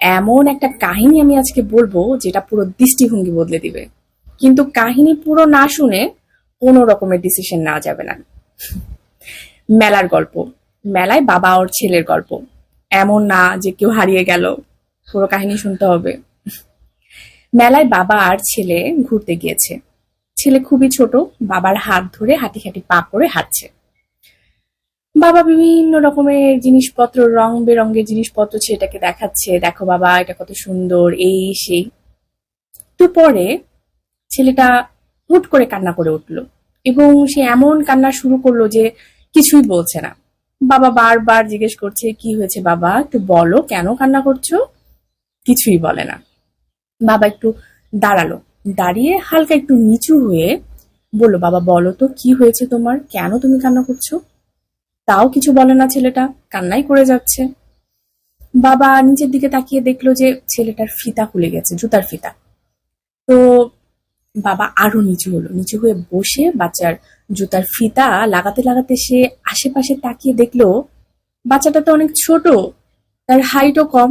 এমন একটা কাহিনী আমি আজকে বলব যেটা পুরো দৃষ্টিভঙ্গি বদলে দিবে। কিন্তু কাহিনী পুরো না শুনে কোনো রকমের ডিসিশন নেওয়া যাবে না। মেলার গল্প, মেলায় বাবা ওর ছেলের গল্প। এমন না যে কেউ হারিয়ে গেল, পুরো কাহিনী শুনতে হবে। মেলায় বাবা আর ছেলে ঘুরতে গিয়েছে। ছেলে খুবই ছোট, বাবার হাত ধরে হাঁটি হাঁটি পা করে হাঁটছে। বাবা বিভিন্ন রকমের জিনিসপত্র, রং বেরঙের জিনিসপত্র ছেলেটাকে দেখাচ্ছে। দেখো বাবা, এটা কত সুন্দর, এই, সেই। তো পরে ছেলেটা হুট করে কান্না করে উঠল এবং সে এমন কান্না শুরু করল যে কিছুই বলছে না। বাবা বারবার জিজ্ঞেস করছে, কি হয়েছে বাবা? একটু বলো, কেন কান্না করছ? কিছুই বলে না। বাবা একটু দাঁড়াল, দাঁড়িয়ে হালকা একটু নিচু হয়ে বলল, বাবা, বলো তো, কি হয়েছে তোমার? কেন তুমি কান্না করছ? তাও কিছু বলে না ছেলেটা, কান্নাই করে যাচ্ছে। বাবা নিচের দিকে তাকিয়ে দেখল যে ছেলেটার ফিতা খুলে গেছে, জুতার ফিতা। তো বাবা আরও নিচু হলো, নিচু হয়ে বসে বাচ্চার জুতার ফিতা লাগাতে লাগাতে সে আশেপাশে তাকিয়ে দেখল, বাচ্চাটা তো অনেক ছোট, তার হাইটও কম,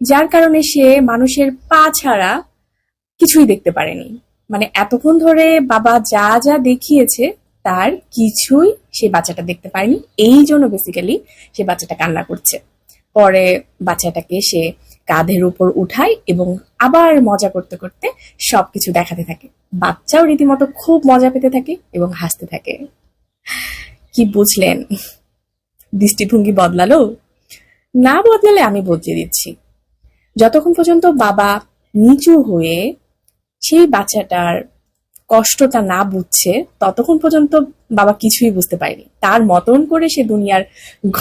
যার কারণে সে মানুষের পা ছাড়া কিছুই দেখতে পারেনি। মানে এতক্ষণ ধরে বাবা যা যা দেখিয়েছে তার কিছুই সে বাচ্চাটা দেখতে পারেনি এই জন্য বেসিক্যালি সে বাচ্চাটা কান্না করছে। পরে বাচ্চাটাকে সে কাঁধের উপর উঠায় এবং আবার মজা করতে করতে সবকিছু দেখাতে থাকে। বাচ্চাও রীতিমতো খুব মজা পেতে থাকে এবং হাসতে থাকে। কি বুঝলেন? দৃষ্টিভঙ্গি বদলালো? না বদলালে আমি বদলে দিচ্ছি। যতক্ষণ পর্যন্ত বাবা নিচু হয়ে সেই বাচ্চাটার কষ্টটা না বুঝছে, ততক্ষণ পর্যন্ত বাবা কিছুই বুঝতে পারেনি। তার মতন করে সে দুনিয়ার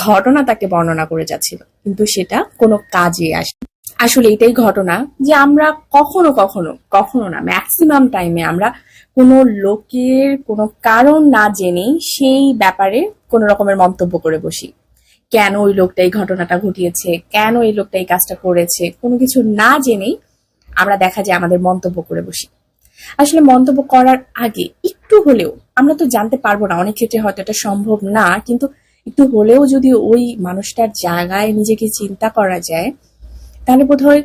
ঘটনা তাকে বর্ণনা করে যাচ্ছিল, কিন্তু সেটা কোনো কাজে আসে আসলে এটাই ঘটনা যে আমরা কখনো কখনো কখনো না ম্যাক্সিমাম টাইমে আমরা কোনো লোকের কোনো কারণ না জেনেই সেই ব্যাপারে কোনো রকমের মন্তব্য করে বসি। কেন ওই লোকটা এই ঘটনাটা ঘটিয়েছে, কেন এই লোকটা এই কাজটা করেছে, কোনো কিছু না জেনেই আমরা দেখা যায় আমাদের মন্তব্য করে বসি। আসলে মন্তব্য করার আগে একটু হলেও, আমরা তো জানতে পারব না, অনেক ক্ষেত্রে হয়তো এটা সম্ভব না, কিন্তু একটু হলেও যদি ওই মানুষটার জায়গায় নিজেকে চিন্তা করা যায়, তাহলে বোধহয়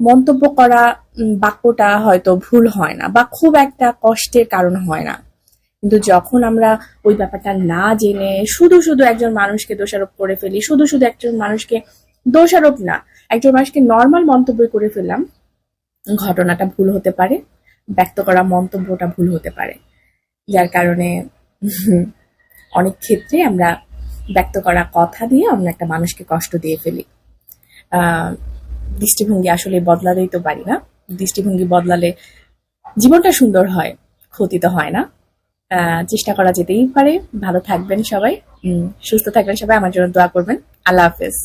মন্তব্য করা বাক্যটা হয়তো ভুল হয় না, বা খুব একটা কষ্টের কারণ হয় না। কিন্তু যখন আমরা ওই ব্যাপারটা না জেনে শুধু শুধু একজন মানুষকে দোষারোপ করে ফেলি, শুধু শুধু একজন মানুষকে দোষারোপ না, একজন মানুষকে নর্মাল মন্তব্য করে ফেললাম, ঘটনাটা ভুল হতে পারে। ব্যক্ত করা মন্তব্যটা ভুল হতে পারে। যার কারণে অনেক ক্ষেত্রে আমরা ব্যক্ত করা কথা দিয়ে আমরা একটা মানুষকে কষ্ট দিয়ে ফেলি। দৃষ্টিভঙ্গি আসলে বদলাতেই তো পারি না। দৃষ্টিভঙ্গি বদলালে জীবনটা সুন্দর হয় ক্ষতি তো হয় না। চেষ্টা করা যেতেই পারে। ভালো থাকবেন সবাই। সুস্থ থাকবেন সবাই। আমার জন্য দোয়া করবেন। আল্লাহ হাফেজ।